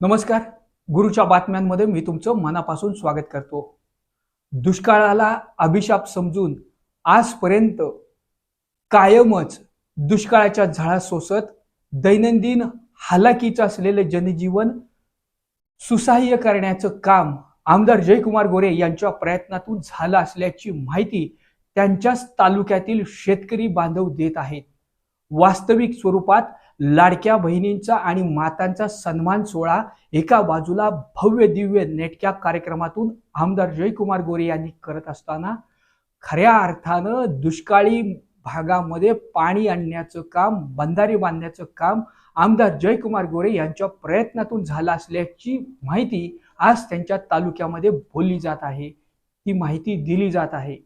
नमस्कार. गुरुच्या बातम्यांमध्ये मी तुमचं मनापासून स्वागत करतो. दुष्काळाला अभिशाप समजून आजपर्यंत कायमच दुष्काळाच्या झाळा सोसत दैनंदिन हालाकीचं असलेलं जनजीवन सुसाह्य करण्याचं काम आमदार जयकुमार गोरे यांच्या प्रयत्नातून झालं असल्याची माहिती त्यांच्याच तालुक्यातील शेतकरी बांधव देत आहेत. वास्तविक स्वरूपात लाडक्या बहिणींचा आणि मातांचा सन्मान सोहळा एका बाजूला भव्य दिव्य नेटक्या कार्यक्रमातून आमदार जयकुमार गोरे यांनी करत असताना खऱ्या अर्थानं दुष्काळी भागामध्ये पाणी आणण्याचं काम बंधारी बांधण्याचं काम आमदार जयकुमार गोरे यांच्या प्रयत्नातून झालं असल्याची माहिती आज त्यांच्या तालुक्यामध्ये बोलली जात आहे. ती माहिती दिली जात आहे.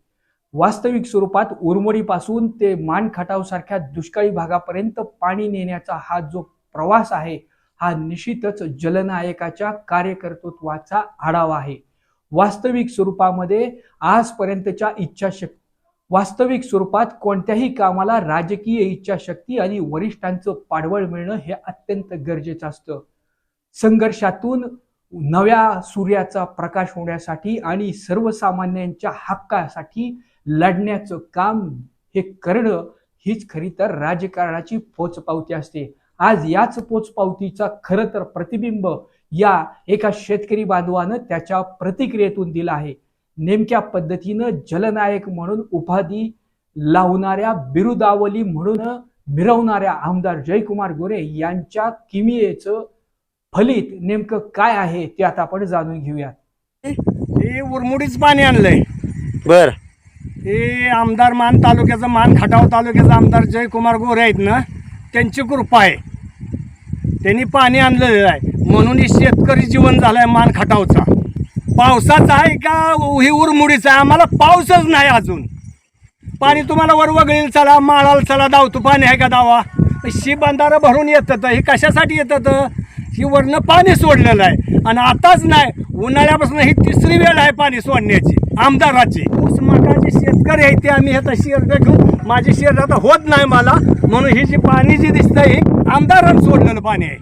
वास्तविक स्वरूपात उरमोडीपासून ते मानखटावसारख्या दुष्काळी भागापर्यंत पाणी नेण्याचा हा जो प्रवास आहे हा निश्चितच जलनायकाच्या कार्यकर्तृत्वाचा आढावा आहे. वास्तविक स्वरूपामध्ये आजपर्यंतच्या इच्छाशक्ती वास्तविक स्वरूपात कोणत्याही कामाला राजकीय इच्छाशक्ती आणि वरिष्ठांचं पाठबळ मिळणं हे अत्यंत गरजेचं असतं. संघर्षातून नव्या सूर्याचा प्रकाश होण्यासाठी आणि सर्वसामान्यांच्या हक्कासाठी लढण्याचं काम हे करणं हीच खरी तर राजकारणाची पोचपावती असते. आज याच पोचपावतीचा खरं तर प्रतिबिंब या एका शेतकरी बांधवानं त्याच्या प्रतिक्रियेतून दिला आहे. नेमक्या पद्धतीनं जलनायक म्हणून उपाधी लावणाऱ्या बिरुदावली म्हणून मिरवणाऱ्या आमदार जयकुमार गोरे यांच्या किमियेचं फलित नेमकं काय आहे ते आता आपण जाणून घेऊयात. हे उरमुडीच पाणी आणलंय. बर. हे आमदार मान तालुक्याचं मान खटाव तालुक्याचा आमदार जयकुमार गोरे आहेत ना त्यांची कृपा आहे. त्यांनी पाणी आणलेलं आहे. म्हणून हे शेतकरी जीवन झालं आहे मान खटावचा. पावसाचा आहे का? ही उरमुडीचा आहे. आम्हाला पाऊसच नाही अजून. पाणी तुम्हाला वर वगळील चला माळाला चला धावतो पाणी आहे का दावा शी बंधारं भरून येतं हे कशासाठी येतं ही वरनं पाणी सोडलेलं आहे. आणि आताच नाही उन्हाळ्यापासून ही तिसरी वेळ आहे पाणी सोडण्याची आमदाराची. उस्माटाचे शेतकरी आहे ते आम्ही आता शेअर घेऊन माझी शेअर आता होत नाही मला. म्हणून ही जी पाणी जी दिसतं ही आमदारानं सोडलेलं पाणी आहे.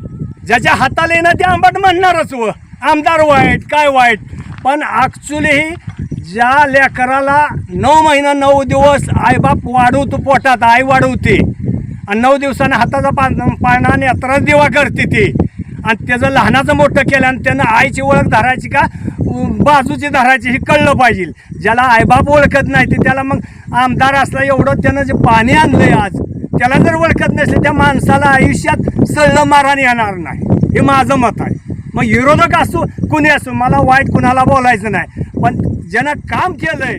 ज्याच्या हाताला येणं ते आंबट म्हणणारच व. आमदार वाईट काय वाईट? पण ॲक्च्युली ज्या लेकराला नऊ महिना नऊ दिवस आईबाप वाढवतो पोटात आई वाढवते. आणि नऊ दिवसानं हाताचा पान आणि त्रास दिवा करते ती. आणि त्याचं लहानाचं मोठं केलं आणि त्यांना आईची ओळख धरायची का? बाजूची धरायची हे कळलं पाहिजे. ज्याला आईबाप ओळखत नाही ते त्याला मग आमदार असला एवढं त्यानं जे पाणी आणलंय आज त्याला जर ओळखत नसले त्या माणसाला आयुष्यात सळलं माराने येणार नाही. हे माझं मत आहे. मग विरोधक असो कुणी असो मला वाईट कुणाला बोलायचं नाही. पण ज्यानं काम केलंय